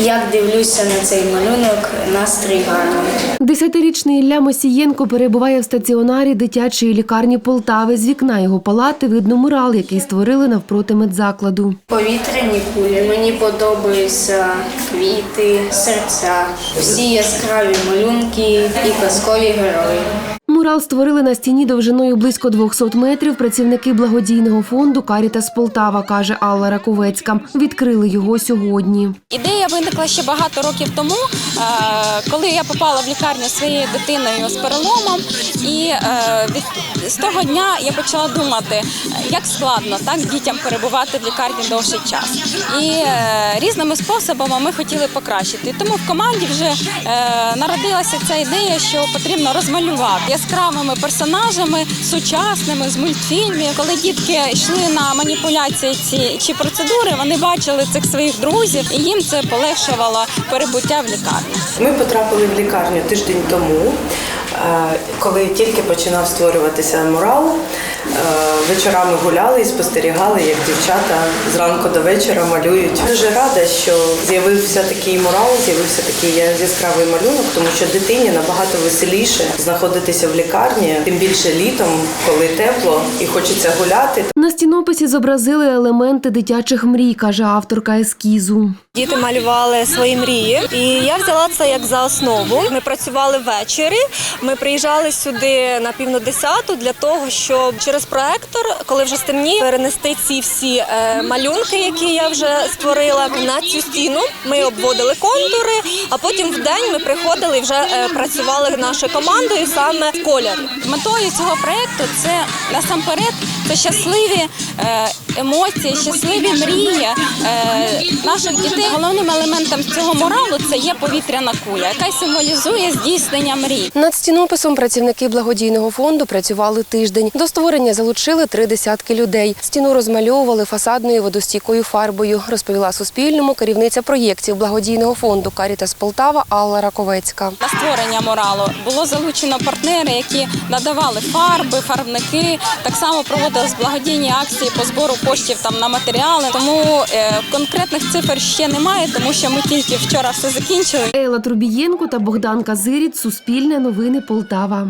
Як дивлюся на цей малюнок, настрій гарний. Десятирічний Ілля Мосієнко перебуває в стаціонарі дитячої лікарні Полтави. З вікна його палати видно мурал, який створили навпроти медзакладу. Повітряні кулі. Мені подобаються квіти, серця, всі яскраві малюнки і казкові герої. Мурал створили на стіні довжиною близько 200 метрів. Працівники благодійного фонду Карітас Полтава, каже Алла Раковецька. Відкрили його сьогодні. Ідея виникла ще багато років тому, е, коли я попала в лікарню своєю дитиною з переломом, і е, з того дня я почала думати, як складно так дітям перебувати в лікарні довший час. І е, різними способами ми хотіли покращити. Тому в команді вже народилася ця ідея, що потрібно розмалювати яскравими персонажами, сучасними з мультфільмів. Коли дітки йшли на маніпуляції ці чи процедури, вони бачили цих своїх друзів, і їм це полегшувало перебуття в лікарні. Ми потрапили в лікарню тиждень тому, е, коли тільки починав створюватися мурал. Вечорами гуляли і спостерігали, як дівчата зранку до вечора малюють. Дуже рада, що з'явився такий мурал, з'явився такий яскравий малюнок, тому що дитині набагато веселіше знаходитися в лікарні, тим більше літом, коли тепло і хочеться гуляти. На стінописі зобразили елементи дитячих мрій, каже авторка ескізу. Діти малювали свої мрії, і я взяла це як за основу. Ми працювали ввечері. Ми приїжджали сюди на пів на десяту для того, щоб через проектор, коли вже стемніє, перенести ці всі е, малюнки, які я вже створила на цю стіну. Ми обводили контури, а потім в день ми приходили і вже е, працювали нашою командою саме в кольорі. Метою цього проекту це насамперед це щасливі е, емоції, щасливі мрії е, наших дітей. Головним елементом цього муралу це є повітряна куля, яка символізує здійснення мрій. Над стінописом працівники благодійного фонду працювали тиждень. До створення залучили три десятки людей. Стіну розмальовували фасадною водостійкою фарбою, розповіла Суспільному керівниця проєктів благодійного фонду Карітас Полтава Алла Раковецька. На створення муралу було залучено партнери, які надавали фарби, фарбники. Так само проводились благодійні акції по збору коштів там на матеріали. Тому е, конкретних цифр ще немає, тому що ми тільки вчора все закінчили. Ейла Трубієнко та Богдан Казиріт. Суспільне новини Полтава.